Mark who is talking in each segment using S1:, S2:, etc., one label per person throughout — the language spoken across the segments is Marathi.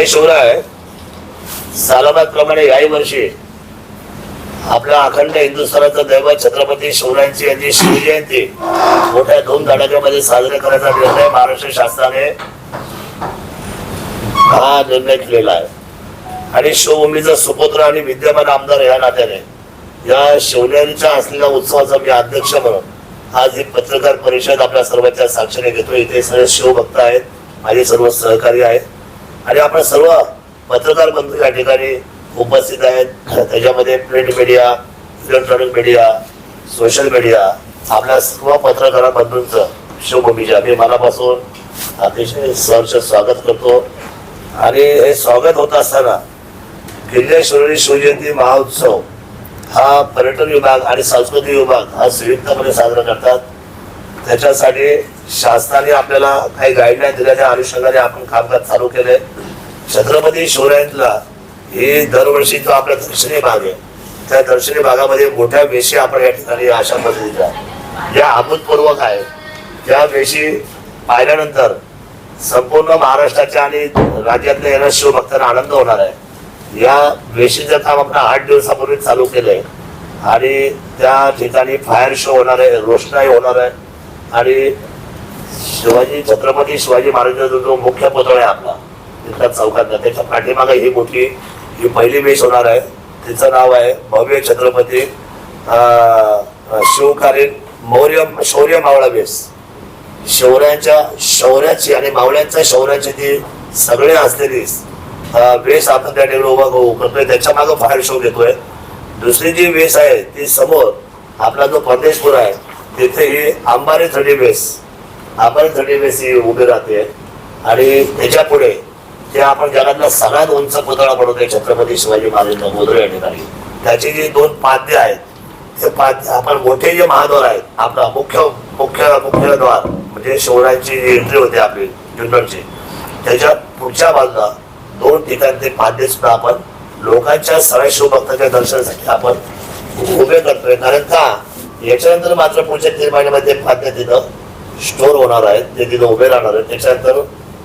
S1: जय शिवराय सालाबादप्रमाणे याही वर्षी आपल्या अखंड हिंदुस्थानाचा दैवत छत्रपती शिवरायांची यांची शिवजयंती मोठ्या धूमधडाक्यामध्ये साजरे करायचा निर्णय महाराष्ट्र शासनाने हा निर्णय केलेला आहे. आणि शिवभूमीचा सुपुत्र आणि विद्यमान आमदार या नात्याने या शिवनेरीच्या असलेल्या उत्सवाचा मी अध्यक्ष म्हणून आज ही पत्रकार परिषद आपल्या सर्वांच्या साक्षीने घेतो इथे सर्व शिवभक्त आहेत. माझे सर्व सहकारी आहेत. आणि आपण सर्व पत्रकार बंधू या ठिकाणी उपस्थित आहेत. त्याच्यामध्ये print media electronic media social media आपल्या सर्व पत्रकार बंधूंचं शिवभूमीच्या मी मनापासून अतिशय सहर्ष स्वागत करतो. आणि हे स्वागत होत असताना किल्ले शिवजयंती महोत्सव हा पर्यटन विभाग आणि सांस्कृतिक विभाग हा संयुक्तपणे साजरा करतात. त्याच्यासाठी शासनाने आपल्याला काही गाईडलाईन दिल्याच्या अनुषंगाने आपण कामकाज चालू केले छत्रपती शिवरायांतला हे दरवर्षी जो आपला दर्शनी भाग आहे त्या दर्शनी भागामध्ये मोठ्या वेशी आपण या ठिकाणी अशा पद्धतीच्या ज्या अभूतपूर्वक आहे त्या वेशी पाहिल्यानंतर संपूर्ण महाराष्ट्राच्या आणि राज्यातल्या येणाऱ्या शिवभक्तांना आनंद होणार आहे. या वेशीचं काम आपण आठ दिवसापूर्वी चालू केलंय. आणि त्या ठिकाणी फायर शो होणार आहे रोषणाई होणार आहे. आणि शिवाजी छत्रपती शिवाजी महाराजांचा जो मुख्य पुतळा आहे आपला तिथला चौकातला त्याच्या पाठीमागे ही मोठी ही पहिली वेश होणार आहे. तिचं नाव आहे भव्य छत्रपती अं, शिवकालीन मौर्य शौर्य मावळा बेस शौर्याच्या शौर्याची आणि मावळ्यांच्या शौर्याची ती सगळे असलेली वेस वेश आपण त्या ठिकाणी उभा उभं करतोय त्याच्यामागे फायर शो घेतोय. दुसरी जी वेश आहे ती समोर आपला जो परदेशपूर आहे तिथे ही अंबारी थडी वेस अंबारी थडी वेस ही उभी राहते. आणि त्याच्या पुढे ते आपण जगातला सगळ्यात उंच पुतळा बनवतोय छत्रपती शिवाजी महाराजांचा मोदरे या ठिकाणी त्याची जी दोन पाद्य आहेत ते पाद्य आपण मोठे जे महाद्वार आहेत आपला मुख्य मुख्य मुख्य द्वार म्हणजे शिवरायांची जी एंट्री होते आपली जुन्नरची त्याच्या पुढच्या बाजूला दोन ठिकाणी ते पाद्य सुद्धा आपण लोकांच्या सरळ शिवभक्ताच्या दर्शनासाठी आपण उभे करतोय. कारण का? याच्यानंतर मात्र पुढच्या तीन महिन्यामध्ये पाद्य तिथं स्टोर होणार आहेत ते तिथं उभे राहणार आहेत. त्याच्यानंतर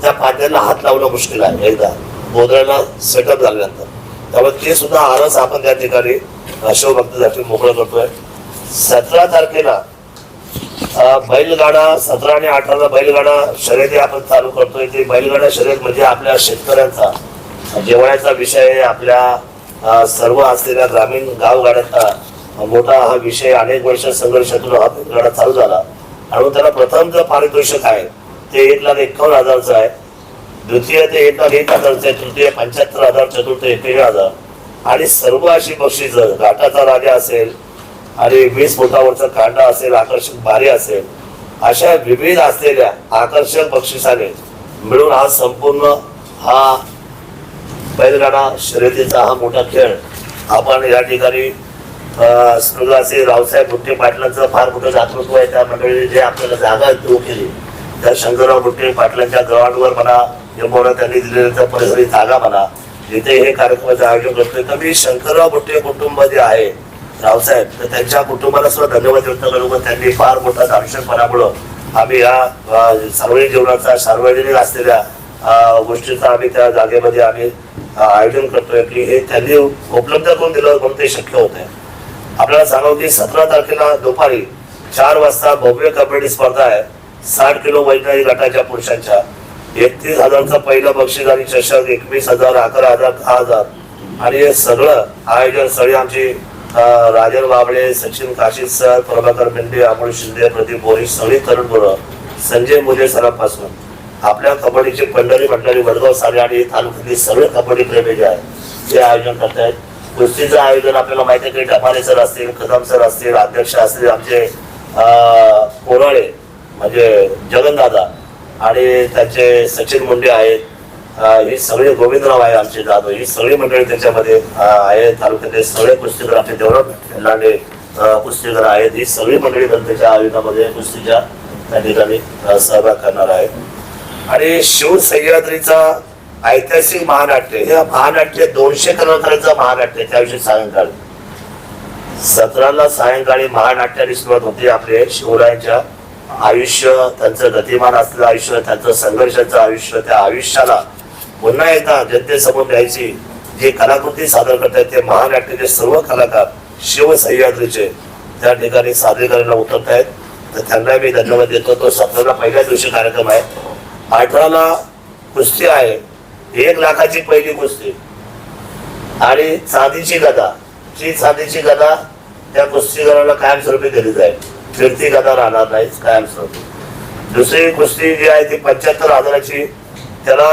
S1: त्या पाट्याला हात लावणं मुश्किल आहे एकदा. गोदऱ्याला सेटअप झाल्यानंतर. त्यामुळे ते सुद्धा आरस आपण त्या ठिकाणी. शिवभक्तासाठी मोकळं करतोय. सतरा तारखेला बैलगाडा सतरा आणि अठराला बैलगाडा शर्यती आपण चालू करतोय. ते बैलगाडा शर्यत म्हणजे आपल्या शेतकऱ्यांचा जेवणाचा विषय आपल्या सर्व असलेल्या ग्रामीण गावगाड्यांचा मोठा हा विषय. अनेक वर्ष संघर्षातून हा बैलगाडा चालू झाला. आणि त्याला प्रथम जो पारितोषिक आहे. ते एक लाख एकावन्न हजारचं आहे. द्वितीय ते एक लाख एक हजारचं आहे. तृतीय पंच्याहत्तर हजार चतुर्थ एकवीस हजार. आणि सर्व अशी बक्षीस घाटाचा राजा असेल आणि वीस फुटावरचा कांडा असेल आकर्षक बारी असेल अशा विविध असलेल्या आकर्षक बक्षिसाने मिळून हा संपूर्ण हा बैलगाडा शर्यतीचा हा मोठा खेळ आपण या ठिकाणी अं, रावसाहेब मुठे पाटलांचं फार मोठं दातृत्व आहे. त्या मंडळीने जे आपल्याला जागा सुरू केली त्या शंकरराव बुट्टे पाटलांच्या ग्राउंडवर म्हणा यंबोरा त्यांनी दिलेल्या परिसरी जागा म्हणा जिथे हे कार्यक्रमाचं आयोजन करतोय. तर मी शंकरराव बुट्टे कुटुंब जे आहे रावसाहेब तर त्यांच्या कुटुंबाला सुद्धा धन्यवाद व्यक्त करू. पण त्यांनी फार मोठा दार्शनपणामुळं आम्ही या सार्वजनिक जीवनाचा सार्वजनिक असलेल्या गोष्टीचा आम्ही त्या जागेमध्ये आम्ही आयोजन करतोय की हे त्यांनी उपलब्ध करून दिलं म्हणून ते शक्य होत आहे आपल्याला सांगावं की सतरा तारखेला दुपारी चार वाजता भव्य कबड्डी स्पर्धा आहे. साठ किलो वैज्ञानिक गटाच्या पुरुषांच्या. एकतीस हजारचा पहिला बक्षीस आणि चषक एकवीस हजार अकरा हजार दहा हजार. आणि हे सगळं आयोजन सगळे आमचे राजन बाबळे सचिन काशीद सर प्रभाकर मेंढे अमोल शिंदे प्रदीप बोरी सगळी तरुण मुलं संजय मुले सरांपासून. आपल्या कबड्डीचे पंढरी मंडळी वडगाव सारे आणि तालुक्यातली सगळे कबड्डी प्रेमी जे आहेत. ते आयोजन करतायत. कुस्तीचं आयोजन आपल्याला माहिती आहे की डमाले सर असतील कदम सर असतील अध्यक्ष असतील आमचे कोराळे म्हणजे जगनदादा आणि त्यांचे सचिन मुंडे आहेत. ही सगळे गोविंदराव आहे आमचे जाधव ही सगळी मंडळी त्याच्यामध्ये आहेत. आहे तालुक्यातले सगळे कुस्तीगर आपले देवराव लांडे आहेत. ही सगळी मंडळी त्यांच्या आयोजनामध्ये कुस्तीच्या त्या ठिकाणी सहभाग करणार आहेत. आणि शिव सह्याद्रीचा ऐतिहासिक महानाट्य हे महानाट्य दोनशे कलाकारांचं महानाट्य त्याविषयी सायंकाळी. सतराला सायंकाळी महानाट्याने सुरुवात होते आपले शिवरायांच्या आयुष्य त्यांचं गतिमान असलेलं आयुष्य त्यांचं संघर्षाचं आयुष्य त्या आयुष्याला पुन्हा एकदा जनतेसमोर द्यायची जी कलाकृती सादर करतात ते महानाट्याचे सर्व कलाकार शिव सह्याद्रीचे. त्या ठिकाणी सादरीकरणाला उतरत आहेत तर त्यांना मी धन्यवाद देतो. तो सतराला पहिल्या दिवशी कार्यक्रम आहे. अठराला कुस्ती आहे. एक लाखाची पहिली कुस्ती. आणि चांदीची गदा. जी चांदीची गदा त्या कुस्तीगराला कायमस्वरूपी दिली जाईल. फिरती गदा राहणार नाही कायमस्वरूपी. दुसरी कुस्ती जी आहे ती पंच्याहत्तर हजाराची त्याला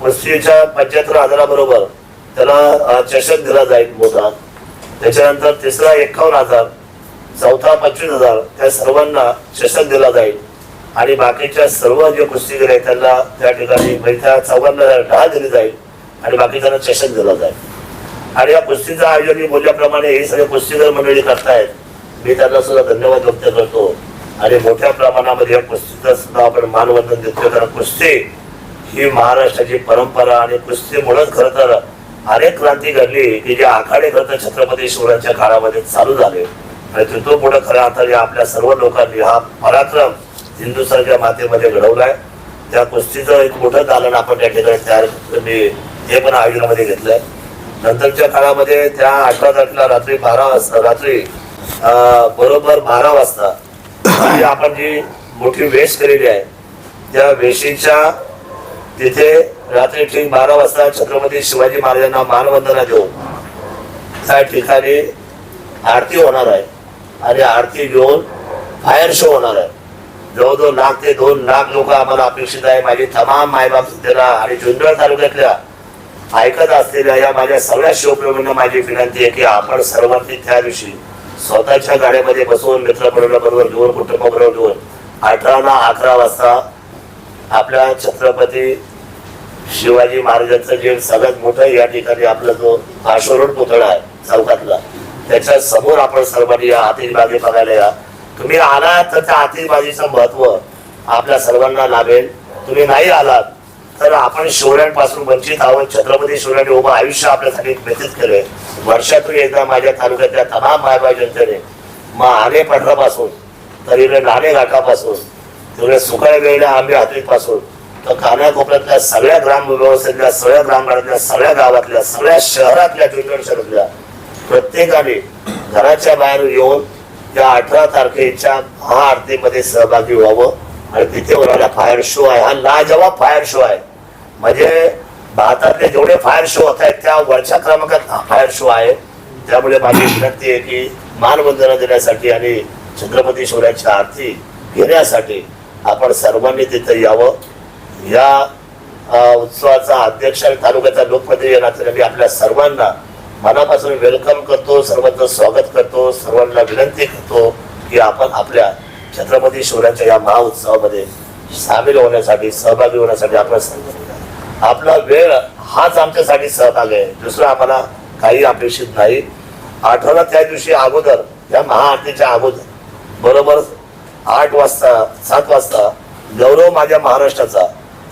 S1: कुस्तीच्या पंच्याहत्तर हजाराबरोबर त्याला चषक दिला जाईल मोठा. त्याच्यानंतर तिसरा एकावन्न हजार चौथा पंचवीस हजार त्या सर्वांना चषक दिला जाईल. आणि बाकीच्या सर्व जे कुस्तीगीर आहेत त्यांना त्या ठिकाणी म्हणजे चौघांना ढाल दिली जाईल आणि बाकीच्यांना चषक दिला जाईल. आणि या कुस्तीचं आयोजन मी बोलल्याप्रमाणे हे सगळे कुस्तीगर मंडळी करतायत. मी त्यांना सुद्धा धन्यवाद व्यक्त करतो. आणि मोठ्या प्रमाणामध्ये या कुस्तीचा सुद्धा आपण मानवंदन देतो कारण कुस्ती ही महाराष्ट्राची परंपरा आणि कुस्तीमुळेच खरं तर अनेक क्रांती घडली की जे आखाडे खरं तर छत्रपती शिवरायांच्या काळामध्ये चालू झाले. आणि तिथून पुढे खऱ्या अर्थाने आपल्या सर्व लोकांनी हा पराक्रम हिंदुस्थानच्या मातेमध्ये घडवलाय. त्या कुस्तीचं एक मोठं दालन आपण त्या ठिकाणी तयार मी हे पण आयोजनामध्ये घेतलंय. नंतरच्या काळामध्ये त्या अठरा तारखेला रात्री बारा वाजता रात्री बरोबर बारा वाजता. म्हणजे आपण जी मोठी वेश केलेली आहे त्या वेशीच्या तिथे रात्री ठीक बारा वाजता छत्रपती शिवाजी महाराजांना मानवंदना देऊ त्या ठिकाणी आरती होणार आहे आणि आरती घेऊन फायर शो होणार आहे. जवळजवळ लाख ते दोन लाख लोक आम्हाला अपेक्षित आहे. माझी तमाम मायबाप सुद्धा आणि जुन्नर तालुक्यातल्या ऐकत असलेल्या या माझ्या सगळ्या शिवप्रेमींना माझी विनंती आहे की आपण सर्वांनी त्या दिवशी स्वतःच्या गाड्यामध्ये बसून मित्रपरिवाराबरोबर घेऊन कुटुंबाबरोबर घेऊन अठरा अकरा वाजता आपल्या छत्रपती शिवाजी महाराजांचं जे सगळ्यात मोठं या ठिकाणी आपला जो आश्वरोड पुतळा आहे चौकातला त्याच्यासमोर आपण सर्वांनी या आतिषबाजी बघायला या. तुम्ही आलात तर त्या आतिषबाजीचं महत्त्व आपल्या सर्वांना लाभेल. तुम्ही नाही आलात तर आपण शिवरायांपासून वंचित आहोत छत्रपती शिवरायांनी उभं आयुष्य आपल्यासाठी व्यतीत केलंय. वर्षातून एकदा माझ्या तालुक्यातल्या तमाम मायबाई जनतेने मग आले पठारापासून तर इकडे नाणे घाटापासून तिकडे सुकाळ वेळेला आंबे हातरीपासून तर कानाकोपऱ्यातल्या सगळ्या ग्राम व्यवस्थेतल्या सगळ्या ग्रामगाड्यातल्या सगळ्या गावातल्या सगळ्या शहरातल्या जुन्नर शहरातल्या प्रत्येकाने घराच्या बाहेर येऊन या अठरा तारखेच्या महाआरतीमध्ये सहभागी व्हावं. आणि तिथे होणारा फायर शो आहे. हा लाजवाब फायर शो आहे. म्हणजे भारतातले जेवढे फायर शो होत आहेत त्या वरच्या क्रमांकात हा फायर शो आहे. त्यामुळे माझी विनंती आहे की मानवंदना देण्यासाठी आणि छत्रपती शिवरायांची आरती घेण्यासाठी आपण सर्वांनी तिथे यावं. या उत्सवाचा अध्यक्ष आणि तालुक्याचा लोकप्रतिनिधी नात्याने मी आपल्या सर्वांना मनापासून वेलकम करतो सर्वांचं स्वागत करतो सर्वांना विनंती करतो की आपण आपल्या छत्रपती शिवरायांच्या या महाउत्सवामध्ये सामील होण्यासाठी सहभागी होण्यासाठी आपण सर्व आपला वेळ हाच आमच्यासाठी सहभाग आहे. दुसरं आम्हाला काही अपेक्षित नाही. आठवडा त्या दिवशी अगोदर या महाआरतीच्या अगोदर बरोबर आठ वाजता सात वाजता गौरव माझ्या महाराष्ट्राचा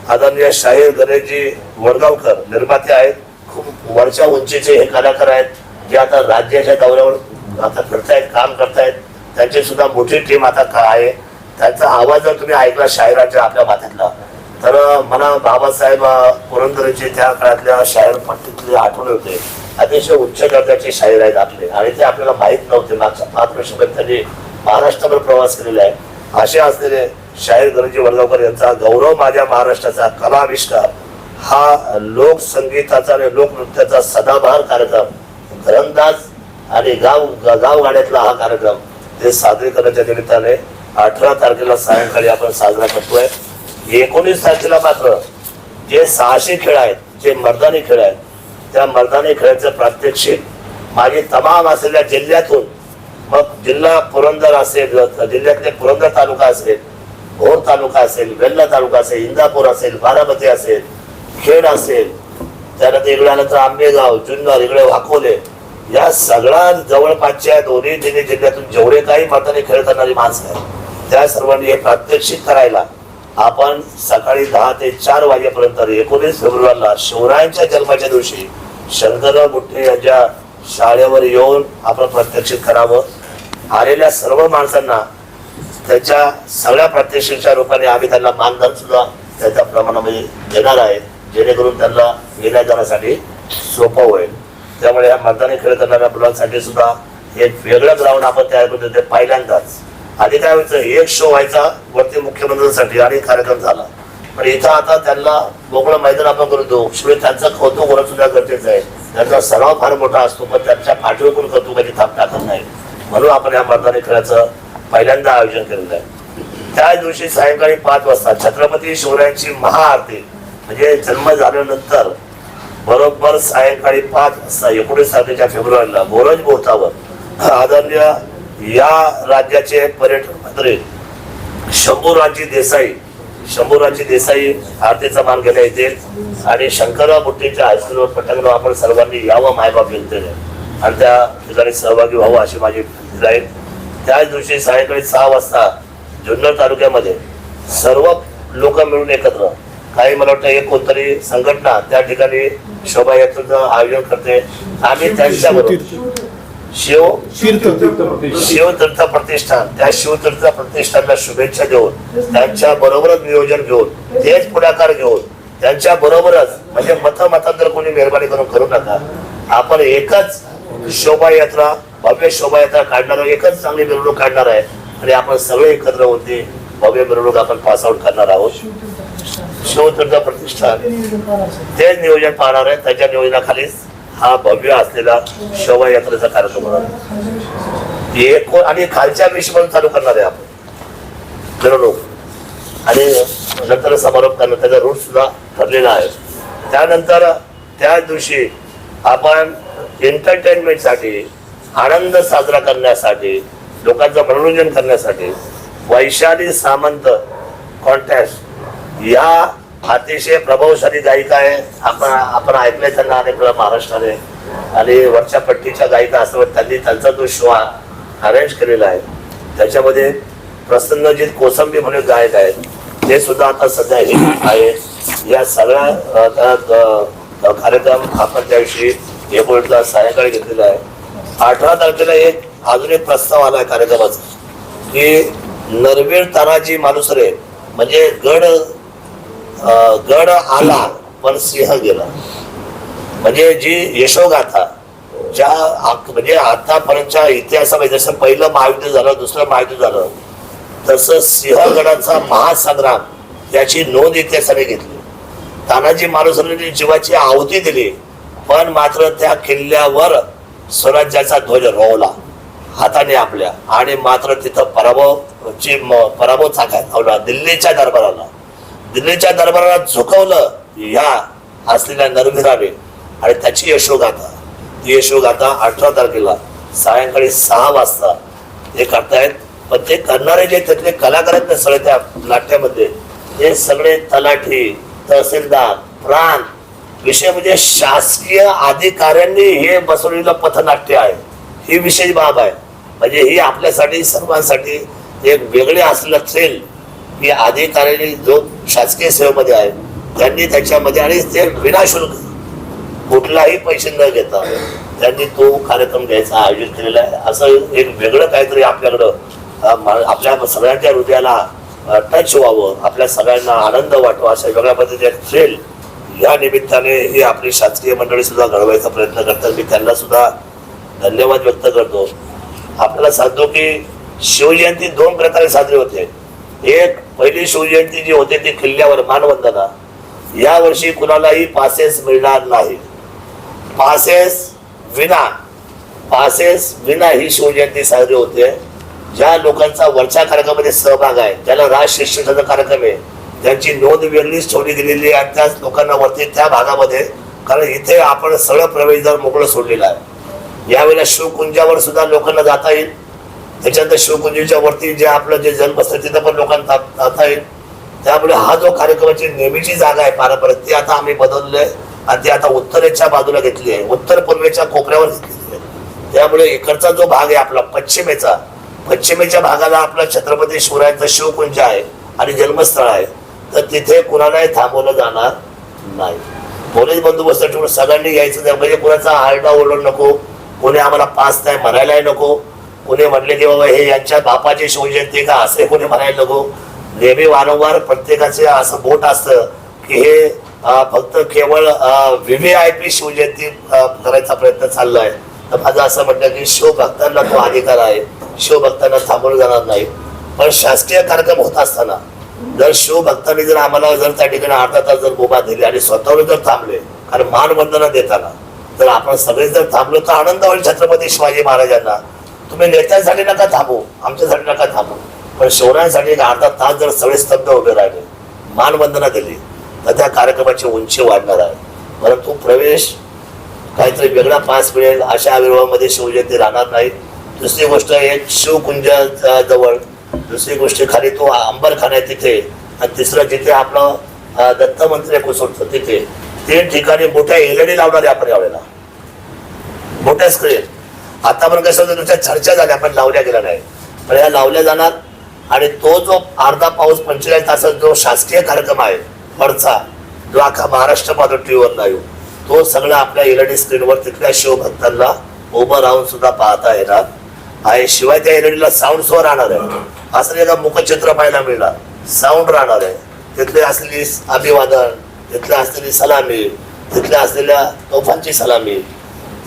S1: आदरणीय शाहीर गणेशजी वडगावकर निर्माते आहेत. खूप वरच्या उंचीचे हे कलाकार आहेत. जे आता राज्याच्या दौऱ्यावर आता फिरतायत काम करतायत. त्यांची सुद्धा मोठी टीम आता का आहे त्यांचा आवाज जर तुम्ही ऐकला शाहिराच्या आपल्या भातीतला तर मला बाबासाहेब अं, पुरंदरेचे त्या काळातल्या शायर पट्टीतले आठवण होते अतिशय उच्च दर्जाचे शाहीर आहेत आपले आणि ते आपल्याला माहीत नव्हते. मागच्या पाच वर्षापर्यंत त्यांनी महाराष्ट्रावर प्रवास केलेला आहे. असे असलेले शाहीर गणजी वडगावकर यांचा गौरव माझ्या महाराष्ट्राचा कलाविष्कार हा लोकसंगीताचा आणि लोकनृत्याचा सदाबहार कार्यक्रम घरंदाज आणि गाव गाव गाड्यातला हा कार्यक्रम ते सादरीकरणाच्या निमित्ताने अठरा तारखेला सायंकाळी आपण साजरा करतोय. एकोणीस तारखेला मात्र जे सहाशे खेळ आहेत जे मर्दानी खेळ आहेत त्या मर्दानी खेळाचं प्रात्यक्षिक माझी तमाम असलेल्या जिल्ह्यातून मग जिल्हा पुरंदर असेल जिल्ह्यातले पुरंदर तालुका असेल भोर तालुका असेल वेल्ला तालुका असेल इंदापूर असेल बारामती असेल खेड असेल त्यानंतर इकडे आलं तर आंबेगाव जुन्नर इकडे वाकोले या सगळ्या जवळपासच्या दोन्ही जिल्हे जिल्ह्यातून जेवढे काही मताने खेळ करणारी माणसं आहेत त्या सर्वांनी हे प्रात्यक्षिक करायला आपण सकाळी दहा ते चार वाजेपर्यंत एकोणीस फेब्रुवारीला शिवरायांच्या जन्माच्या दिवशी शंकरराव गुट्टे यांच्या शाळेवर येऊन आपण प्रत्यक्षित करावं. आलेल्या सर्व माणसांना त्याच्या सगळ्या प्रात्यक्षिकच्या रूपाने आम्ही त्यांना मानधन सुद्धा त्याच्या प्रमाणामध्ये देणार आहे जेणेकरून त्यांना येण्या जाण्यासाठी सोपं होईल. त्यामुळे या मैदानी खेळ करणाऱ्या मुलांसाठी सुद्धा एक वेगळं ग्राउंड आपण तयार करतो ते पहिल्यांदाच. आधी काय व्हायचं एक शो व्हायचा वरती मुख्यमंत्र्यांसाठी आणि कार्यक्रम झाला. पण इथं आता त्यांना मोकळं मैदान आपण करतो शिवाय त्यांचं कौतुक होणं सुद्धा गरजेचं आहे. त्यांचा सराव फार मोठा असतो पण त्यांच्या पाठीवर पण कौतुकाची थाप टाकत नाही. म्हणून आपण या मैदानी खेळाचं पहिल्यांदा आयोजन केलेलं आहे. त्या दिवशी सायंकाळी पाच वाजता छत्रपती शिवरायांची महाआरती म्हणजे जन्म झाल्यानंतर बरोबर सायंकाळी पाच वाजता एकोणीस तारखेच्या फेब्रुवारीला मोरज बोथावर आदरणीय या राज्याचे पर्यटन मंत्री शंभूराजी देसाई शंभूराजी देसाई आरतीचा मान घेण्या येतील आणि शंकरराव बुट्टीच्या हायस्कूलवर पटंगराव आपण सर्वांनी यावं मायबाप विनंती आणि त्या ठिकाणी सहभागी व्हावं अशी माझी विनंती त्याच दिवशी सायंकाळी सहा वाजता जुन्नर तालुक्यामध्ये सर्व लोक मिळून एकत्र काही मला वाटतं एक कोणतरी संघटना त्या ठिकाणी शोभायात्रेचं आयोजन करते. आम्ही त्यांच्याबरोबर शिव शिवतीर्थ प्रतिष्ठान. त्या शिवतीर्थ प्रतिष्ठानला शुभेच्छा देऊन त्यांच्या बरोबरच नियोजन घेऊन तेच पुढाकार घेऊन त्यांच्या बरोबरच म्हणजे मत मतांतर कोणी मेहरबानी करून करू नका. आपण एकच शोभायात्रा भव्य शोभायात्रा काढणार आहोत, एकच चांगली मिरवणूक काढणार आहे. आणि आपण सगळे एकत्र होते भव्य मिरवणूक आपण पास आउट करणार आहोत. शिवदुर्गा प्रतिष्ठान. ते नियोजन पाहणार आहे. त्याच्या नियोजनाखालीच हा भव्य असलेला शोभायात्रेचा कार्यक्रम होणार आहे. एक आणि खालच्या विषय चालू करणार आहे आपण. मिरवणूक आणि नंतर समारोप करणं त्याचा रूट सुद्धा ठरलेला आहे. त्यानंतर त्या दिवशी आपण एंटरटेनमेंटसाठी आनंद साजरा करण्यासाठी लोकांचं मनोरंजन करण्यासाठी वैशाली सामंत कॉन्टॅक्ट या अतिशय प्रभावशाली गायिका आहे. आपण आपण ऐकले त्यांना अनेक वेळा महाराष्ट्राने आणि वरच्या पट्टीच्या गायिका असल्यामुळे त्यांनी त्यांचा जो शो अरेंज केलेला आहे त्याच्यामध्ये प्रसन्नजीत कोसंबी म्हणून गायक आहेत. ते सुद्धा आता सध्या हिट आहे. या सगळ्या कार्यक्रम आपण त्याविषयी एकोणीसला सायंकाळी घेतलेला आहे. अठरा तारखेला एक अजून एक प्रस्ताव आला आहे कार्यक्रमाचा की नरवीर तानाजी मालुसरे म्हणजे गड गड आला पण सिंह गेला. म्हणजे जी यशोगाथा ज्या म्हणजे आतापर्यंतच्या इतिहासामध्ये जसं पहिलं महायुद्ध झालं दुसरं महायुद्ध झालं तसं सिंहगडाचा महासंग्राम याची नोंद इतिहासाने घेतली. तानाजी मालुसरेंनी जीवाची आहुती दिली पण मात्र त्या किल्ल्यावर स्वराज्याचा ध्वज रोवला हाताने आपल्या. आणि मात्र तिथं पराभव ची पराभव चाकावला दिल्लीच्या दरबाराला. दिल्लीच्या दरबाराला झुकवलं या असलेल्या नरभिराने आणि त्याची यशोगाथा. ती यशोगाथा अठरा तारखेला सायंकाळी सहा वाजता ते करतायत. पण ते करणारे जे त्यातले कलाकार आहेत ना सगळे त्या नाट्यामध्ये ते सगळे तलाठी तहसीलदार प्राण विषय म्हणजे शासकीय अधिकाऱ्यांनी हे बसवलेलं पथनाट्य आहे. ही विशेष बाब आहे. म्हणजे ही आपल्यासाठी सर्वांसाठी एक वेगळे असलेलं थ्रिल की अधिकाऱ्यांनी जो शासकीय सेवेमध्ये आहे त्यांनी त्याच्यामध्ये आणि ते विनाशुल्क कुठलाही पैसे न घेता त्यांनी तो कार्यक्रम घ्यायचा आयोजित केलेला आहे. असं एक वेगळं काहीतरी आपल्याकडं आपल्या सगळ्यांच्या हृदयाला टच व्हावं आपल्या सगळ्यांना आनंद वाटवा अशा वेगळ्या पद्धतीचे थ्रिल या निमित्ताने ही आपली शासकीय मंडळी सुद्धा घडवायचा प्रयत्न करतात. मी त्यांना सुद्धा धन्यवाद व्यक्त करतो. आपल्याला सांगतो की शिवजयंती दोन प्रकारे साजरी होते. एक पहिली शिवजयंती जी होते ती किल्ल्यावर मानवंदना. या वर्षी कुणालाही पासेस मिळणार नाही. पासेस विना पासेस विना ही शिवजयंती साजरी होते. ज्या लोकांचा वरच्या कार्यक्रमामध्ये सहभाग आहे ज्याला राज शिक्षणाचा कार्यक्रम आहे त्यांची नोंद वेगळीच ठेवली गेलेली आहे आणि त्याच लोकांना वरती त्या भागामध्ये कारण इथे आपण सगळं प्रवेशद्वार मोकळं सोडलेलं आहे. यावेळेला शिवकुंजावर सुद्धा लोकांना जाता येईल. त्याच्यानंतर शिवकुंजीच्या वरती जे आपलं जे जन्मस्थळ तिथं पण लोकांना जाता येईल. त्यामुळे हा जो कार्यक्रमाची नेहमीची जागा आहे पारंपरिक ती आता आम्ही बदललोय आणि ती आता उत्तरेच्या बाजूला घेतली आहे. उत्तर पूर्वेच्या कोपऱ्यावर घेतलेली आहे. त्यामुळे इकडचा जो भाग आहे आपला पश्चिमेचा पश्चिमेच्या भागाला आपला छत्रपती शिवरायांचं शिवकुंज आहे आणि जन्मस्थळ आहे. तर तिथे कुणालाही थांबवलं जाणार नाही. पोलीस बंदोबस्त ठेवून सगळ्यांनी यायचं म्हणजे कुणाचा आरडा ओरडू नको कोणी आम्हाला पास नाही म्हणायलाही नको. कोणी म्हणले की बाबा हे यांच्या बापाची शिवजयंती का असे कोणी म्हणायला नको? नेहमी वारंवार प्रत्येकाचे असं बोट असतं की हे फक्त केवळ व्ही आय पी शिवजयंती करायचा प्रयत्न चाललाय. तर माझं असं म्हणलं की शिवभक्तांना तो अधिकार आहे. शिवभक्तांना थांबवलं जाणार नाही. पण शासकीय कार्यक्रम होत असताना जर शिवभक्तांनी जर आम्हाला जर त्या ठिकाणी अर्धा तास जर मुभा दिली आणि स्वतःवर जर थांबले आणि मानवंदना देताना जर आपण सगळे जर थांबलो तर आनंद होईल छत्रपती शिवाजी महाराजांना. तुम्ही नेत्यांसाठी नका थांबू आमच्यासाठी नका थांबू. पण शिवरायांसाठी एक अर्धा तास जर सगळे स्तब्ध उभे राहिले मानवंदना दिली तर त्या कार्यक्रमाची उंची वाढणार आहे. परंतु प्रवेश काहीतरी वेगळा पास मिळेल अशा आविर्भावामध्ये शिवजयंती राहणार नाही. दुसरी गोष्ट एक शिवकुंजा जवळ दुसरी गोष्ट खाली तो अंबरखाना आहे तिथे. आणि तिसरं जिथे आपलं दत्तमंत्री दत्त मंत्री तिथे. तीन ठिकाणी मोठ्या एलईडी लावणार आहे आपण यावेळेला. मोठ्या स्क्रीन आता पण कसं होतं तुमच्या चर्चा झाल्या पण लावल्या गेल्या नाही. पण या लावल्या जाणार आणि तो जो अर्धा पाऊस पंचेचाळीस तासात जो शासकीय कार्यक्रम आहे वरचा जो अख्खा महाराष्ट्र पाहतो टीव्हीवर लाईव्ह तो सगळा आपल्या एलईडी स्क्रीनवर तिथल्या शिवभक्तांना उभं राहून सुद्धा पाहता येणार. आहे शिवाय त्या एलईडीला साऊंड सो राहणार आहे. असं एका मुखचित्र पाहायला मिळणार साऊंड राहणार आहे. तिथले असलेली अभिवादन तिथल्या असलेली सलामी तिथल्या असलेल्या तोफांची सलामी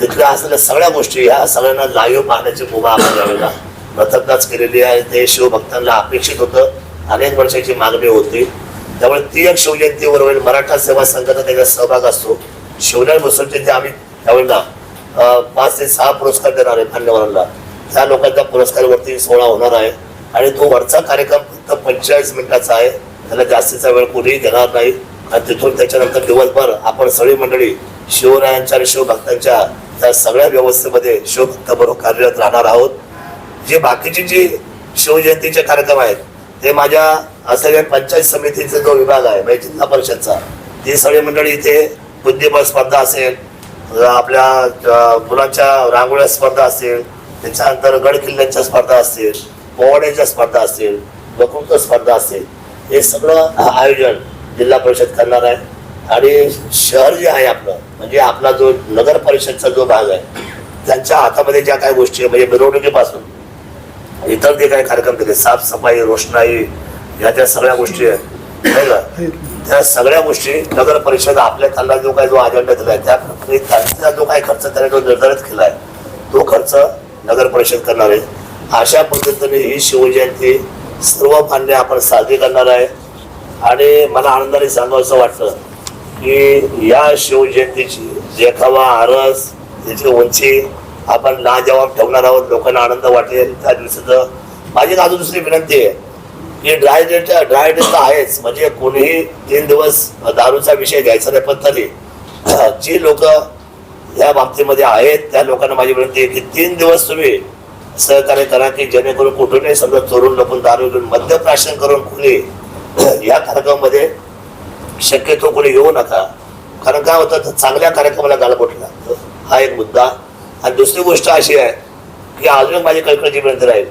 S1: तिथल्या असलेल्या सगळ्या गोष्टी ह्या सगळ्यांना लाईव्ह पाहण्याची मुभा आपण यावेळेला प्रथमताच केलेली आहे ते शिवभक्तांना अपेक्षित होतं. अनेक वर्षाची मागणी होती. त्यामुळे ती एक शिवजयंती बरोबर मराठा सेवा संघाचा त्याचा सहभाग असतो. शिवराय मुसलचे आम्ही त्यावेळेला पाच ते सहा पुरस्कार देणार आहे मान्यवरांना. त्या लोकांच्या पुरस्कारावरती सोहळा होणार आहे. आणि तो वरचा कार्यक्रम फक्त पंचेचाळीस मिनिटाचा आहे. त्याला जास्तीचा वेळ कोणीही घेणार नाही. आणि तिथून त्याच्यानंतर दिवसभर आपण सगळी मंडळी शिवरायांच्या आणि शिवभक्तांच्या त्या सगळ्या व्यवस्थेमध्ये शिवभक्त बरोबर कार्यरत राहणार आहोत. जे बाकीचे जे शिवजयंतीचे कार्यक्रम आहेत ते माझ्या असलेल्या पंचायत समितीचा जो विभाग आहे म्हणजे जिल्हा परिषदचा ती सगळी मंडळी इथे बुद्धिबळ स्पर्धा असेल आपल्या मुलांच्या रांगोळ्या स्पर्धा असेल त्याच्यानंतर गड किल्ल्यांच्या स्पर्धा असतील पोवाड्याच्या स्पर्धा असतील वक्तृत्व स्पर्धा असतील हे सगळं आयोजन जिल्हा परिषद करणार आहे. आणि शहर जे आहे आपलं म्हणजे आपला जो नगर परिषदचा जो भाग आहे त्यांच्या हातामध्ये ज्या काही गोष्टी आहे म्हणजे मिरवणुकीपासून इतर जे काही कार्यक्रम केले साफसफाई रोषणाई या ज्या सगळ्या गोष्टी आहेत नाही का? त्या सगळ्या गोष्टी नगर परिषद आपल्या त्यांना जो काही जो अजेंडा दिलाय त्या त्यांचा जो काही खर्च त्याने जो निर्धारित केला आहे तो खर्च नगर परिषद करणार आहे. अशा पद्धतीने ही शिवजयंती सर्व मान्य आपण साजरी करणार आहे. आणि मला आनंदाने सांगावं वाटतं की या शिवजयंतीची देखावा आरस त्याची उंची आपण ना जवाब ठेवणार आहोत लोकांना आनंद वाटेल त्या दिवसाचं माझी अजून दुसरी विनंती आहे की ड्राय डेटच्या ड्राय डे तर आहेच म्हणजे कोणीही तीन दिवस दारूचा विषय घ्यायचा नाही पण तरी जी लोक या बाबतीमध्ये आहेत त्या लोकांना माझी विनंती आहे की तीन दिवस तुम्ही सहकार्य करा की जेणेकरून कुठूनही समजा चोरून लोक दारू घेऊन मद्यप्राशन करून कोणी या कार्यक्रमामध्ये शक्यतो कोणी येऊ नका. कारण काय होतं तर चांगल्या कार्यक्रमाला गालबोट लागतं. हा एक मुद्दा. आणि दुसरी गोष्ट अशी आहे की अजून एक माझी कळकळीची विनंती राहील.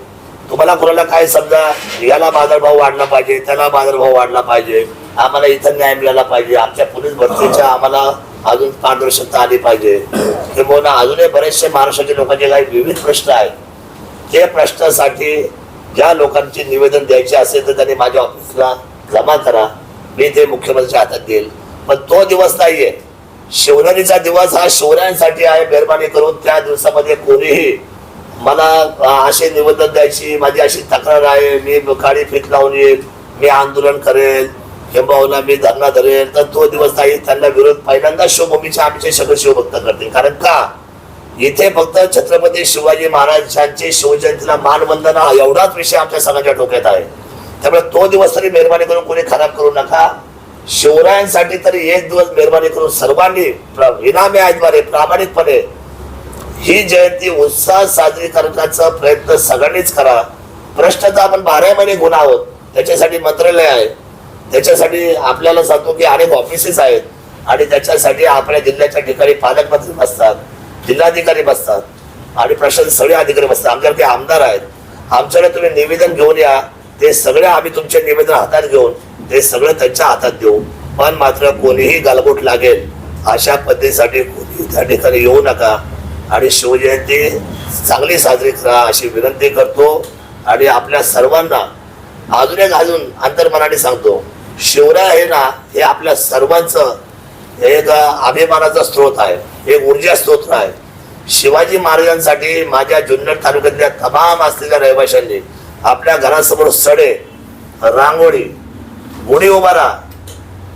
S1: तुम्हाला कोणाला काय समजा याला बाजारभाव वाढला पाहिजे त्याला बाजारभाव वाढला पाहिजे आम्हाला इथं न्याय मिळाला पाहिजे आमच्या पोलीस भरतीच्या आम्हाला अजून पारदर्शकता आली पाहिजे. किंवा अजूनही बरेचसे महाराष्ट्राच्या लोकांचे काही विविध प्रश्न आहेत. ते प्रश्नासाठी ज्या लोकांचे निवेदन द्यायचे असेल तर त्यांनी माझ्या ऑफिसला जमा करा. मी ते मुख्यमंत्र्यांच्या हातात देईल पण तो दिवस नाहीये. शिवरायांचा दिवस हा शिवरायांसाठी आहे मेहरबानी करून त्या दिवसामध्ये कोणीही मला असे निवेदन द्यायची माझी अशी तक्रार आहे मी काळी फीत लावून येईल मी आंदोलन करेल किंबहुना मी धरणा धरेल. तर तो दिवस नाही त्यांना विरोध पहिल्यांदा शिवभूमीच्या आमचे सगळे शिवभक्त करतील. कारण का? इथे फक्त छत्रपती शिवाजी महाराजांची शिवजयंतीला मानवंदना हा एवढाच विषय आमच्या सगळ्यांच्या डोक्यात आहे. त्यामुळे तो दिवस तरी मेहरबानी करून कोणी खराब करू नका. शिवरायांसाठी तरी एक दिवस मेहरबानी करून सर्वांनी प्र- विनामे प्रामाणिकपणे ही जयंती उत्साह साजरी करण्याचा प्रयत्न सगळ्यांनीच करा. प्रश्न तर आपण बारा महिने गुन्हा आहोत. त्याच्यासाठी मंत्रालय आहे. त्याच्यासाठी आपल्याला सांगतो की अनेक ऑफिसेस आहेत. आणि त्याच्यासाठी आपल्या जिल्ह्याच्या ठिकाणी पालकमंत्री बसतात जिल्हाधिकारी बसतात. आणि प्रशासन सगळे अधिकारी बसतात. आमच्याकडे आमदार आहेत. आमच्याकडे तुम्ही निवेदन घेऊन या. ते सगळे आम्ही तुमचे निवेदन हातात घेऊन ते सगळं त्यांच्या हातात देऊ पण मात्र कोणीही गालबोट लागेल अशा पद्धतीसाठी कोणी त्या ठिकाणी येऊ नका. आणि शिवजयंती चांगली साजरी करा अशी विनंती करतो. आणि आपल्या सर्वांना अजून एक अजून अंतर्मनाने सांगतो शिवराय हे ना हे आपल्या सर्वांचं एक अभिमानाचा स्रोत आहे एक ऊर्जा स्रोत आहे. शिवाजी महाराजांसाठी माझ्या जुन्नर तालुक्यातल्या तमाम असलेल्या रहिवाशांनी आपल्या घरासमोर सडे रांगोळी गुढी उभारा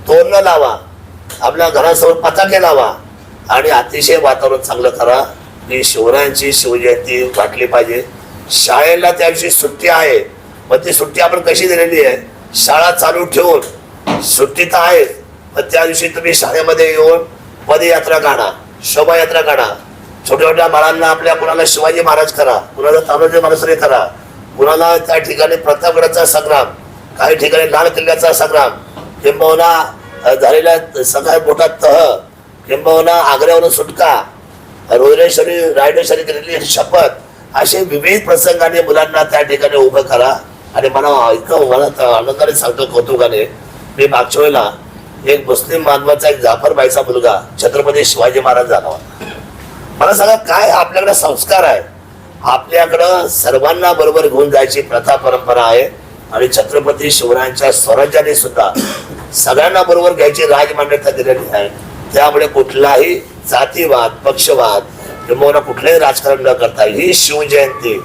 S1: तोरण लावा आपल्या घरासमोर पताके लावा आणि अतिशय वातावरण चांगलं करा. ही शिवरायांची शिवजयंती वाटली पाहिजे. शाळेला त्या दिवशी सुट्टी आहे. मग ती सुट्टी आपण कशी दिलेली आहे? शाळा चालू ठेवून सुट्टी तर आहे पण त्या दिवशी तुम्ही शाळेमध्ये येऊन पदयात्रा काढा शोभायात्रा काढा. छोट्या छोट्या बाळांना आपल्या कुणाला शिवाजी महाराज करा कुणाला तानाजी महाराज करा मुलांना त्या ठिकाणी प्रतापगडाचा संग्राम काही ठिकाणी लाल किल्ल्याचा संग्राम किंबहुना झालेल्या सगळ्यात मोठा तह किंबहुना आग्र्यावरून सुटका रोहिरेश्वरी रायडेश्वरी केलेली शपथ असे विविध प्रसंगाने मुलांना त्या ठिकाणी उभं करा आणि मला इतकं मला आनंदाने सांगतो कौतुकाने मी मागच्या वेळेला एक मुस्लिम मानवाचा एक जाफरबाईचा मुलगा छत्रपती शिवाजी महाराज झाला होता. मला सांगा काय आपल्याकडे संस्कार आहे? आपल्याकडं सर्वांना बरोबर घेऊन जायची प्रथा परंपरा आहे. आणि छत्रपती शिवरायांच्या स्वराज्याने सुद्धा सगळ्यांना बरोबर घ्यायची राजमान्यता दिलेली आहे. त्यामुळे कुठलाही जातीवाद पक्षवाद किंवा कुठलंही राजकारण न करता ही शिवजयंती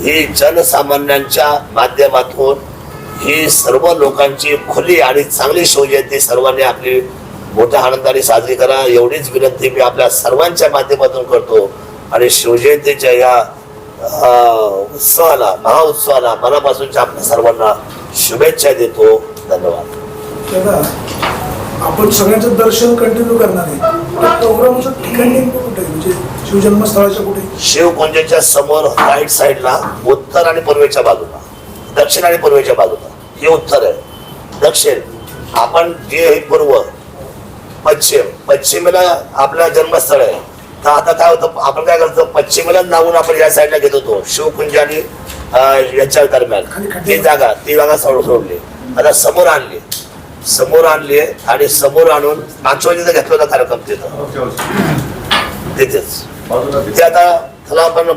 S1: ही जनसामान्यांच्या माध्यमातून ही सर्व लोकांची खुली आणि चांगली शिवजयंती सर्वांनी आपली मोठ्या आनंदाने साजरी करा. एवढीच विनंती मी आपल्या सर्वांच्या माध्यमातून करतो. आणि शिवजयंतीच्या या उत्सवाला महाउत्सवाला मनापासूनच्या आपल्या सर्वांना शुभेच्छा देतो. धन्यवाद.
S2: दादा आपण सगळ्यांचं दर्शन कंटिन्यू करणार आहे. त्या प्रोग्रामचं ठिकाण नेमकं कुठे आहे? म्हणजे शिवजन्मस्थळाच्या कुठे?
S1: शिवकुंजाच्या समोर राईट साईडला उत्तर आणि पूर्वेच्या बाजूला. दक्षिण आणि पूर्वेच्या बाजूला. हे उत्तर आहे. दक्षिण. आपण जे हे पूर्व पश्चिम. पश्चिमेला आपलं जन्मस्थळ आहे. तर आता काय होतं आपण काय करतो पश्चिमेला जाऊन आपण या साईडला घेत होतो. शिवकुंज आणि याच्या दरम्यान. ती जागा ती जागा सोड सोडली. आता समोर आणली. समोर आणली आणि समोर आणून तिथं घेतला होता कार्यक्रम तिथं. तिथेच. ते आता त्याला आपण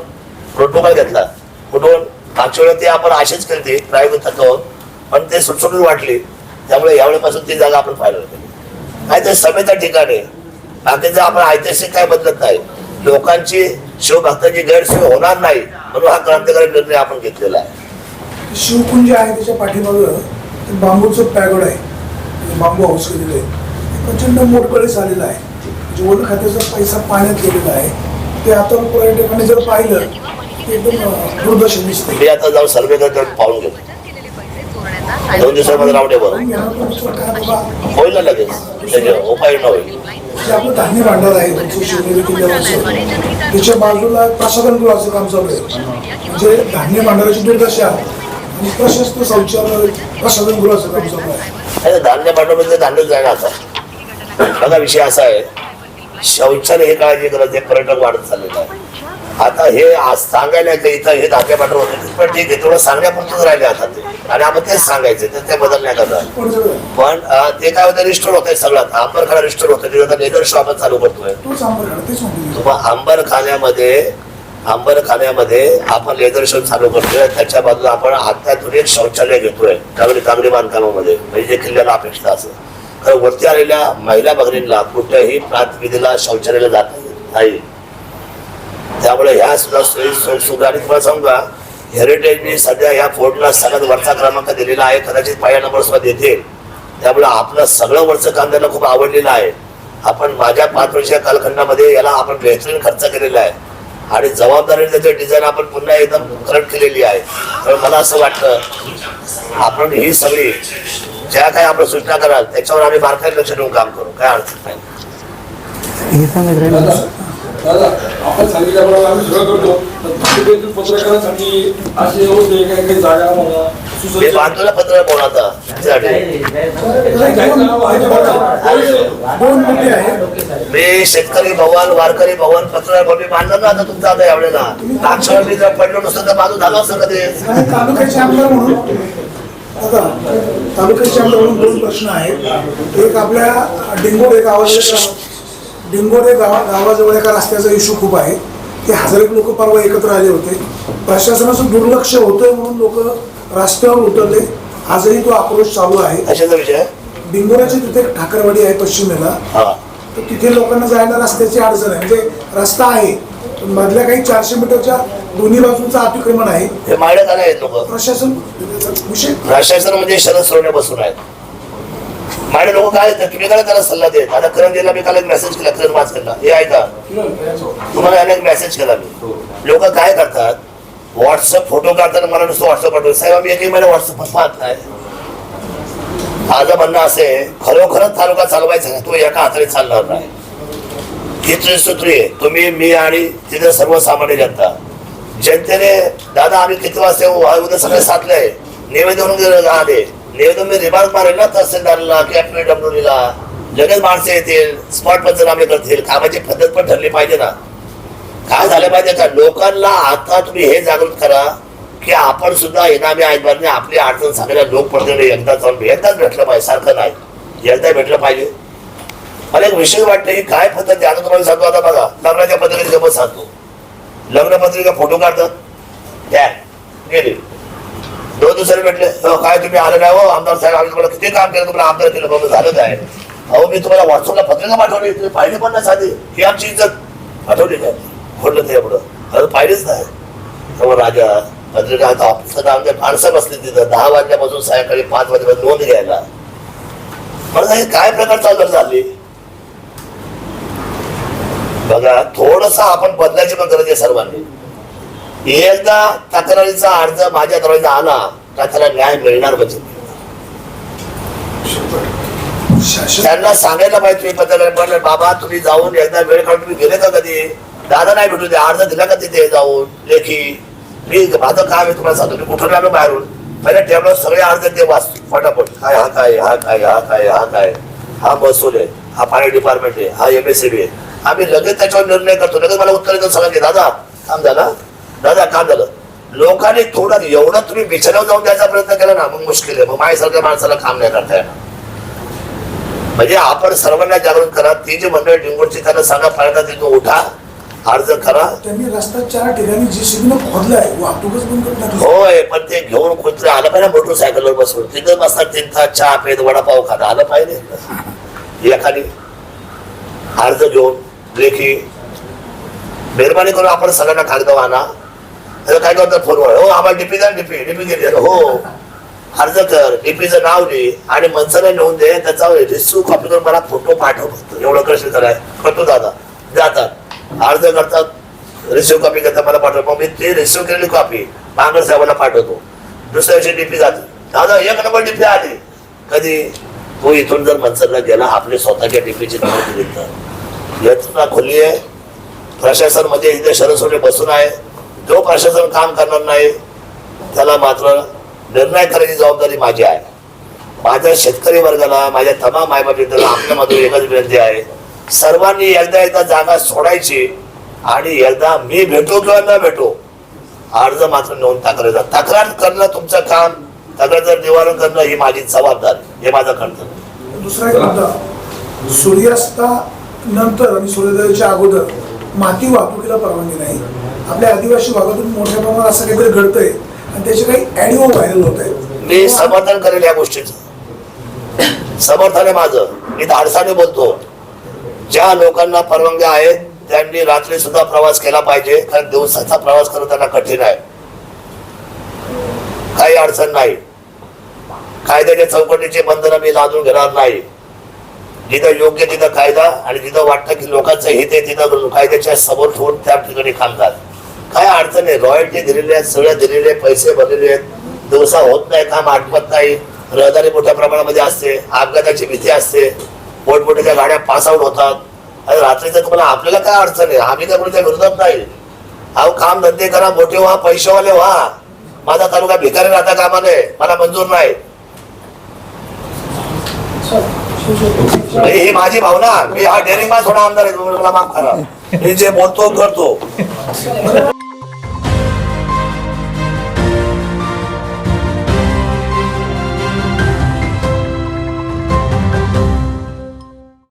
S1: प्रोटोकॉल घेतला. कुठून? वेळेला ते आपण अशीच केली प्रायोगिक तत्वावर पण ते सुटसुटीत वाटली. त्यामुळे यावेळेपासून ती जागा आपण फायनल केली. काय ते सभेच्या ठिकाणी. बाकीचं आपण ऐतिहासिक काय बदलत नाही. लोकांची शिवभक्तांची गैरसोय होणार नाही म्हणून हा क्रांतिकारी निर्णय आपण घेतलेला आहे.
S2: शिवकुंज आहे त्याच्या पाठीमागं बांबूचं पॅगोड आहे. बांबू हाऊस केलेलं आहे प्रचंड मोठकडे झालेलं आहे. म्हणजे वन खात्याचा पैसा पाण्यात गेलेला आहे. ते आता पर्यटकांनी जर पाहिलं ते एकदम दुर्दर्शन दिसते.
S1: मी आता जाऊन सर्वे करतो पाहून घेतो. दोन दिवसामध्ये रावडे बरोबर होईल ना लगेच. त्याचे उपाययोजना होईल.
S2: जे आपलं धान्य भांडार आहे तुमचं शिवनेरी किल्ल्यावरचं त्याच्या बाजूला प्रसाधन गृहाचं काम चालू आहे. म्हणजे धान्य भांडाराची दुर्दशा आणि प्रशस्त शौचालय प्रसाधन गृहाचं काम चालू आहे.
S1: अरे धान्य पाठवलं धान्य जायला आता. बघा विषय असा आहे शौचालय हे काळजी करत हे पर्यटक वाढत चाललेलं आहे. आता हे आज सांगायला इथं हे धाके पाठवत होते. पण ठीक आहे थोडं सांगण्यापुरतच राहिले आता ते. आणि आपण तेच सांगायचे तर ते बदलण्याकरता
S2: पण
S1: ते काय होतं रिस्टोर आहे सगळं आंबरखाना रिस्टोर होतं आहे लेदर शॉप चालू करतोय.
S2: तोच आंबरखाना तेच म्हणतो
S1: आपण लेदर शॉप चालू करतोय. त्याच्या बाजूला आपण हातातून एक शौचालय घेतोय. त्यावेळी कागडी बांधकामामध्ये. म्हणजे जे किल्ल्याला अपेक्षा असं कारण वरती आलेल्या महिला भगिनींना कुठल्याही प्रातविधीला शौचालयाला जात नाही. त्यामुळे ह्या सुद्धा सोयी सु- सुविधा आणि तुम्हाला सांगू का? हेरिटेजने सध्या ह्या फोर्टला सगळ्यात वरचा क्रमांक दिलेला आहे. कदाचित पहिला नंबर सुद्धा देते. त्यामुळे आपलं सगळं वरचं काम त्यांना खूप आवडलेलं आहे. आपण माझ्या पाच वर्षीय कालखंडामध्ये याला आपण बेहतरीन खर्च केलेला आहे. आणि जबाबदारीने त्याचं डिझाईन आपण पुन्हा एकदम करंट केलेली आहे. तर मला असं वाटतं आपण ही सगळी ज्या काही आपण सूचना कराल त्याच्यावर आम्ही बारकाईने लक्ष देऊन काम करू. काय अडचण नाही.
S3: दादा आपण सांगितल्याप्रमाणे आम्ही सगळं करतो. पण पत्रकारांसाठी असे होते काही काही जागा म्हणा
S1: मी बांधलेलं पत्र आता मी शेतकरी भवन वारकरी भवन पत्रकार भवन मी बांधलं ना आता तुमचा आता यावेळेला. वेळी जर पडलो नसतं तर माझं झालं असतं कधी
S2: आणि तालुक्याचे आमदार म्हणून तालुक्याचे आमदार म्हणून दोन प्रश्न आहेत. एक आपल्या डिंगोरे गावाजवळ डिंगोरे गावा गावाजवळ एका रस्त्याचा इश्यू खूप आहे. ते हजारेक लोक परवा एकत्र आले होते. प्रशासनाचं दुर्लक्ष होतंय म्हणून लोक रस्त्यावर उतरले. आजही तो आक्रोश चालू आहे.
S1: अशाचा विषय?
S2: डिंगोऱ्याची तिथे एक ठाकरवाडी आहे पश्चिमेला.
S1: हा.
S2: तर तिथे लोकांना जायला रस्त्याची अडचण आहे. म्हणजे रस्ता आहे पण मधल्या काही चारशे मीटरच्या दोन्ही बाजूंचं अतिक्रमण आहे.
S1: हे मांडत आले आहेत लोक.
S2: प्रशासन विषय
S1: प्रशासन म्हणजे शरद सोडणे बसून आहेत. माझे लोक काय आहेत? तुम्ही काय त्याला सल्ला देत? आता करण दिला मी काल एक मेसेज केला किरण वाचकेला हे ऐका. तुम्हाला अनेक मेसेज केला मी. लोक काय करतात? व्हॉट्सअप फोटो काढताना मला नुसतं व्हॉट्सअप पाठवतो साहेब आम्ही एकही महिना व्हॉट्सअप पाहत नाही. माझं म्हणणं असे खरोखरच तालुका चालवायचा आहे, तो एका हाताने चालणार नाही. ही त्रिसूत्री आहे तुम्ही मी आणि तिथे सर्वसामान्य जनता. जनतेने दादा आम्ही किती वाजता उद्या सगळे साधले आहे. म्हणून वगैरे आले निवेदन मी रिमार्क मारेल ना तहसीलदारला किंवा डब्ल्यूला लगेच माणसं येतील स्पॉट पंचनामे करतील कामाची पद्धत पण ठरली पाहिजे ना. काय झालं पाहिजे का? लोकांना आता तुम्ही हे जागृत करा की आपण सुद्धा इनामी आयदारने आपली अडचण सांगायला लोकप्रतिनिधी एकदा जाऊन एकदाच भेटलं पाहिजे सारखं नाही. एकदा भेटलं पाहिजे. मला एक विशेष वाटतं की काय पद्धत आता तुम्हाला सांगतो आता बघा लग्नाच्या पद्धतीने गमत सांगतो. लग्न पत्रिका फोटो काढतात. त्या गेली. दोन दुसरे भेटले "हो, काय तुम्ही आलं नाही हो आमदार साहेब आम्ही तुम्हाला किती काम केलं तुम्हाला आमदार केलं बाबा झालं काय अहो मी तुम्हाला व्हॉट्सअपला पत्रिका पाठवली तुम्ही पाहिली पण नाही साधी. ही आमची इज्जत. पाठवली काय खोडलं ते एवढं. अरे पाहिलेच नाही. राजा पत्रिका आता ऑफिसला आमच्या माणसं बसली तिथं दहा वाजल्यापासून सायंकाळी पाच वाजेपर्यंत नोंद घ्यायला. मला हे काय प्रकार चालू झाली? बघा थोडस आपण बदलायची पण गरज आहे सर्वांनी. एकदा तक्रारीचा अर्ज माझ्या दरवाजा आला का त्याला न्याय मिळणार म्हणजे? त्यांना सांगायला पाहिजे तुम्ही पत्रकार बाबा तुम्ही जाऊन एकदा वेळ काढून तुम्ही गेले का कधी? दादा नाही भेटू दे अर्ज दिला का तिथे जाऊन? लेखी. मी माझं काम आहे तुम्हाला सांगतो मी कुठून आलो बाहेरून? पहिले टेबलवर सगळे अर्ज ते वाच फटाफट. काय हा काय हा काय हा काय हा काय हा महसूल आहे हा पाणी डिपार्टमेंट आहे हा एम एस आहे. आम्ही लगेच त्याच्यावर निर्णय करतो लगेच मला उत्तर देतो सगळं दादा काम झालं दादा काम झालं. लोकांनी थोडं एवढं तुम्ही बिछाण्यावर जाऊन द्यायचा प्रयत्न केला ना मग मुश्किल आहे. मग माझ्यासारख्या माणसाला काम नाही करता येणार. म्हणजे आपण सर्वांना जागृत करा. ती जी मंडळ डिंगोरची त्यांना सांगा पाहिजे तिथून उठा अर्ज करा.
S2: त्यांनी रस्ता चार ठिकाणी जी सीबीनं खोदलाय. वाहतूकच बंद
S1: होय पण ते घेऊन कोणतरी आलं पाहिजे मोटरसायकलवर बसून. तिथं बसतात तीन तास चहा पेत वडापाव खात. आलं पाहिजे. एखादी अर्ज घेऊन लेखी. मेहरबानी करून आपण सगळ्यांना कागद आणा. त्याला काय करतात फोनवर? हो आम्हाला डीपी द्या डीपी डीपी गेली हो. अर्ज कर. डीपीचं नाव दे आणि मनसाला लिहून दे. त्याचा रिस्यू कॉपी करून मला फोटो पाठव फक्त. एवढं कशी कराय करतो दादा. जातात अर्ज करतात रिस्यू कॉपी करता मला पाठव. मग मी ते रिस्यू केलेली कॉपी मांगर साहेबांना पाठवतो. दुसऱ्या दिवशी डीपी जाते. दादा एक नंबर डीपी आली. कधी? तो इथून जर मनसरला गेला आपली स्वतःच्या डीपीची नाव दिली तर. यंत्रणा खुली आहे. प्रशासनमध्ये इथे शरसोडे बसून आहे. जो प्रशासन काम करणार नाही त्याला मात्र निर्णय करायची जबाबदारी माझी आहे. माझ्या शेतकरी वर्गाला माझ्या तमाम मायबापिताला आपल्यामधून एकच विनंती आहे. सर्वांनी एकदा एकदा जागा सोडायची आणि एकदा मी भेटो किंवा न भेटो अर्ज मात्र नोंद टाकायचा तक्रार करणं तुमचं काम तक्रार निवारण करणं ही माझी जबाबदारी हे माझं कर्तव्य.
S2: दुसरा एक मुद्दा. आणि सूर्योदयाच्या अगोदर माती वाहतुकीला परवानगी नाही. आपल्या आदिवासी भागातून मोठ्या प्रमाणात असं काहीतरी घडतंय. आणि त्याचे काही ॲडिओ व्हायरल होत आहेत
S1: मी समर्थन करेल या गोष्टीचं. समर्थन आहे माझं. मी धाडसाने बोलतो. ज्या लोकांना परवानग्या आहेत त्यांनी रात्री सुद्धा प्रवास केला पाहिजे. कारण दिवसाचा प्रवास करणं त्यांना कठीण आहे. काही अडचण नाही. कायद्याच्या चौकटीचे बंधनं मी लादून घेणार नाही. जिथं योग्य तिथं कायदा आणि जिथं वाटतं की लोकांचं हित आहे तिथं कायद्याच्या समोर ठेवून त्या ठिकाणी खालतात काय अडचण आहे? रॉयल्टी दिलेली आहेत सगळ्या दिलेले पैसे भरलेले आहेत. दिवसा होत नाही काम आटपत नाही. रहदारी मोठ्या प्रमाणामध्ये असते. अपघाताची भीती असते. मोठमोठ्या गाड्या पास आउट होतात. आणि रात्रीचं तुम्हाला आपल्याला काय अडचण आहे? आम्ही काय कोणत्या विरोधात नाही. अहो काम धंदे करा मोठे व्हा पैसेवाले व्हा. माझा तालुका भिकारी राहता कामा नये मला मंजूर नाही. ही माझी भावना. मी हा डेअरिंग थोडा आमदार आहे मला माफ करा. मी जे बोलतो करतो.